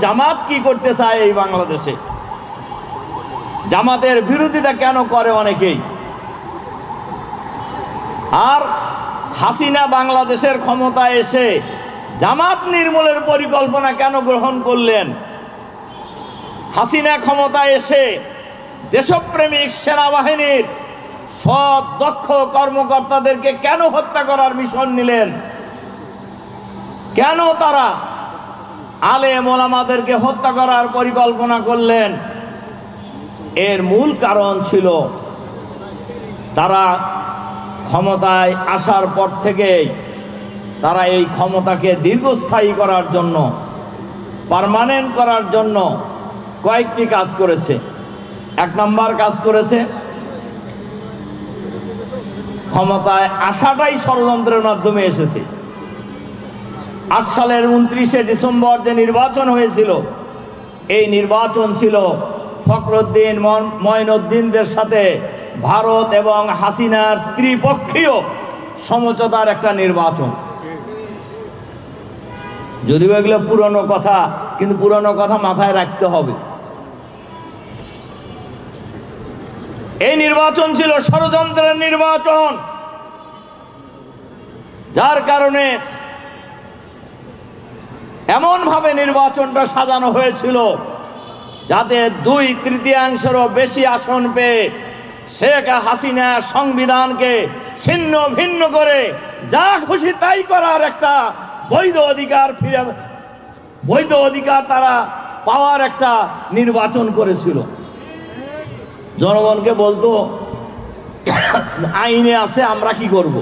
জামাত কি করতে চায় এই বাংলাদেশে? জামাতের বিরোধিতা কেন করে অনেকেই? আর হাসিনা বাংলাদেশের ক্ষমতায় এসে জামাত নির্মূলের পরিকল্পনা কেন গ্রহণ করলেন? হাসিনা ক্ষমতা এসে দেশপ্রেমিক সেনাবাহিনীর সব দক্ষ কর্মকর্তাদেরকে কেন হত্যা করার মিশন নিলেন? কেন তারা আলে মোলামাদেরকে হত্যা করার পরিকল্পনা করলেন। এর মূল কারণ ছিল তারা ক্ষমতায় আসার পর থেকেই তারা এই ক্ষমতাকে দীর্ঘস্থায়ী করার জন্য পারমানেন্ট করার জন্য কয়েকটি কাজ করেছে। এক নম্বর কাজ করেছে, ক্ষমতায় আসাটাই ষড়যন্ত্রের মাধ্যমে এসেছে। আট সালের উনত্রিশে ডিসেম্বর যে নির্বাচন হয়েছিল, এই নির্বাচন ছিল ফখরুদ্দিন মঈনুদ্দিনদের সাথে ভারত এবং হাসিনার ত্রিপক্ষীয় সমঝোতার একটা নির্বাচন। যদিও এগুলো পুরনো কথা, কিন্তু পুরনো কথা মাথায় রাখতে হবে। এই নির্বাচন ছিল ষড়যন্ত্রের নির্বাচন। যার কারণে এমনভাবে নির্বাচনটা সাজানো হয়েছিল যাতে দুই তৃতীয়াংশেরও বেশি আসন পেয়ে শেখ হাসিনা সংবিধানকে ছিন্ন ভিন্ন করে যা খুশি তাই করার একটা বৈধ অধিকার ফিরে বৈধ অধিকার তারা পাওয়ার একটা নির্বাচন করেছিল জনগণকে বলতো, আইনে আছে, আমরা কি করব।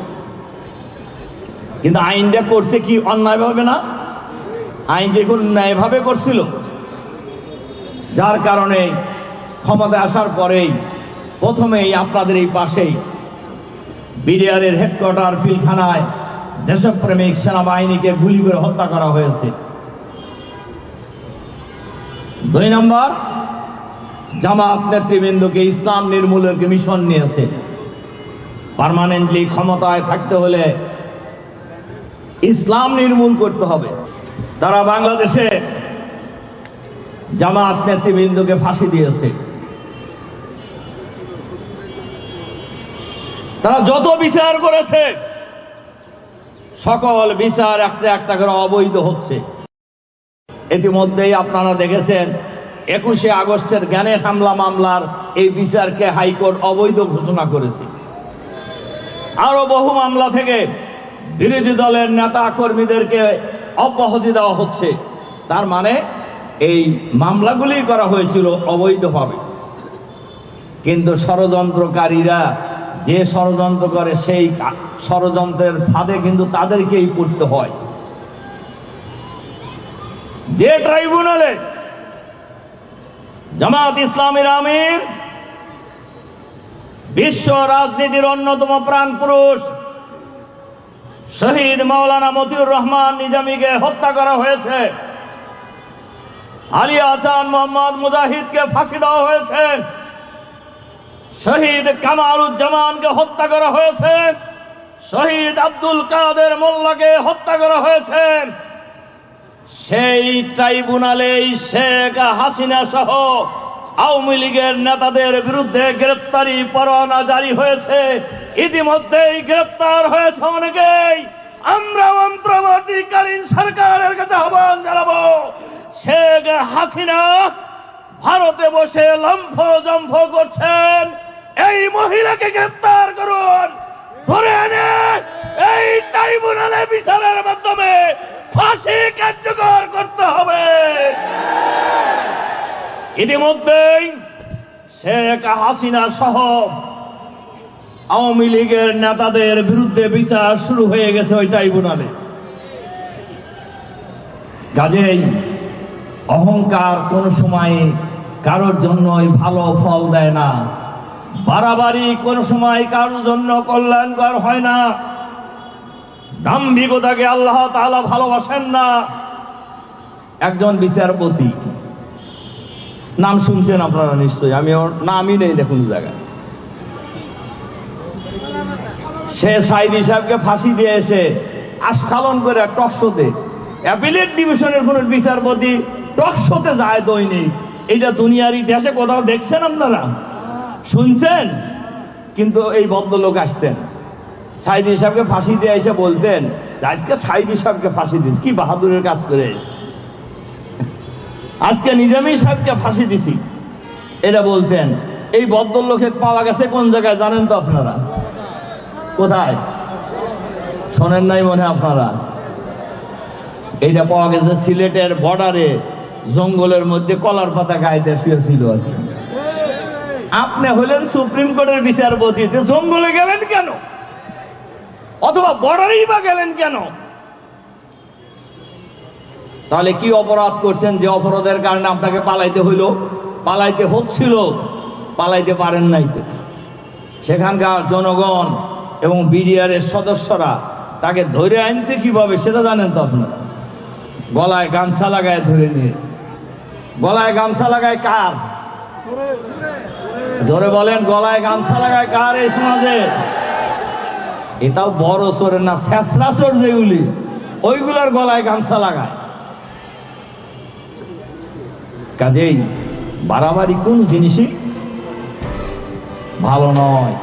কিন্তু আইনটা করছে কি, অন্যায়ভাবে না আইন দেখুন ন্যায়ভাবে করছিল। যার কারণে ক্ষমতায় আসার পরেই প্রথমেই আপনাদের এই পাশেই বিডিআরের হেডকোয়ার্টার পিলখানায় দেশপ্রেমিক সেনাবাহিনীকে গুলি করে হত্যা করা হয়েছে। দুই নম্বর, জামাত নেতৃবৃন্দকে ইসলাম নির্মূলের মিশন নিয়েছে। পার্মানেন্টলি ক্ষমতায় থাকতে হলে ইসলাম নির্মূল করতে হবে। তারা বাংলাদেশে জামাত নেতৃবৃন্দকে ফাঁসি দিয়েছে। তারা যত বিচার করেছে, সকল বিচার একটা একটা করে অবৈধ হচ্ছে। ইতিমধ্যেই আপনারা দেখেছেন, একুশে আগস্টের জ্ঞানের হামলা মামলার এই বিচারকে হাইকোর্ট অবৈধ ঘোষণা করেছে। আরও বহু মামলা থেকে বিরোধী দলের নেতা কর্মীদেরকে অব্যাহতি দেওয়া হচ্ছে। তার মানে এই মামলাগুলি করা হয়েছিল অবৈধভাবে। কিন্তু ষড়যন্ত্রকারীরা যে ষড়যন্ত্র করে সেই ষড়যন্ত্রের ফাঁদে কিন্তু তাদেরকেই পড়তে হয়। যে ট্রাইব্যুনালে জামাত ইসলামের আমির, বিশ্ব রাজনীতির অন্যতম প্রাণ পুরুষ শহীদ মাওলানা মতিউর রহমান নিজামীকে হত্যা করা হয়েছে। আলী আহসান মোহাম্মদ মুজাহিদকে ফাঁসি দেওয়া হয়েছে। শহীদ কামারুজ্জামানকে হত্যা করা হয়েছে। শহীদ আব্দুল কাদের মোল্লাকে হত্যা করা হয়েছে। সেই ট্রাইব্যুনালেই শেখ হাসিনা সহ আওয়ামী লীগের নেতাদের বিরুদ্ধে গ্রেপ্তারি পরোয়ানা জারি হয়েছে। ইতিমধ্যেই গ্রেপ্তার হয়েছে অনেকেই। আমরা অন্তর্বর্তীকালীন সরকারের কাছে আহ্বান জানাব। শেখ হাসিনা ভারতে বসে লম্ফ জম্ফ করছেন। এই মহিলাকে গ্রেপ্তার করুন। ধরে এনে এই ট্রাইব্যুনালে বিচারের মাধ্যমে ফাঁসি কার্যকর করতে হবে। ইতিমধ্যেই শেখ হাসিনা সহ আওয়ামী লীগের নেতাদের বিরুদ্ধে বিচার শুরু হয়ে গেছে ওই ট্রাইব্যুনালে। কাজেই অহংকার কোনো সময় কারোর জন্যই ভালো ফল দেয় না। বাড়াবাড়ি কোনো সময় কারোর জন্য কল্যাণকর হয় না। দাম্ভিকতাকে আল্লাহ তাআলা ভালোবাসেন না। একজন বিচারপতি নাম শুনছেন আপনারা নিশ্চয়ই। আমি ওর নামই নেই দেখুন জায়গায়। সে সাইদি সাহেবকে ফাঁসি দিয়ে এসে আস্ফালন করে টকশোতে অ্যাপিলেট ডিভিশনের কোন বিচারপতি টকশোতে যায় দৈনিক। এটা দুনিয়ার ইতিহাসে কোথাও দেখছেন আপনারা? শুনছেন? কিন্তু এই ভদ্রলোক আসতেন। সাইদি সাহেবকে ফাঁসি দিয়ে এসে বলতেন, আজকে সাইদি সাহেবকে ফাঁসি দিস। কি বাহাদুরের কাজ করে আজকে নিজামী সাহেবকে ফাঁসি দিছি। এটা বলতেন, এই ভদ্রলোকের পাওয়া গেছে কোন জায়গায় জানেন তো আপনারা? কোথায়? শোনেন নাই মনে আপনারা। এইটা পাওয়া গেছে সিলেটের বর্ডারে, জঙ্গলের মধ্যে কলার পাতা গায়ে শুয়েছিল আর কি। আপনি হলেন সুপ্রিম কোর্টের বিচারপতি জঙ্গলে গেলেন কেন? অথবা বর্ডারেই বা গেলেন কেন? তাহলে কি অপরাধ করছেন যে অপরাধের কারণে আপনাকে পালাইতে হইল? পালাইতে হচ্ছিল, পালাইতে পারেন নাই তো। সেখানকার জনগণ এবং বিডিআরের সদস্যরা তাকে ধরে আনছে কীভাবে, সেটা জানেন তো আপনারা? গলায় গামছা লাগায় ধরে নিয়েছে। গলায় গামছা লাগায় কার? জোরে বলেন, গলায় গামছা লাগায় কার এই সমাজে? এটাও বড় চোরের না, শেষরা চোর যেগুলি, ওইগুলার গলায় গামছা লাগায়। কাজেই বাড়াবাড়ি কোন জিনিসই ভালো নয়।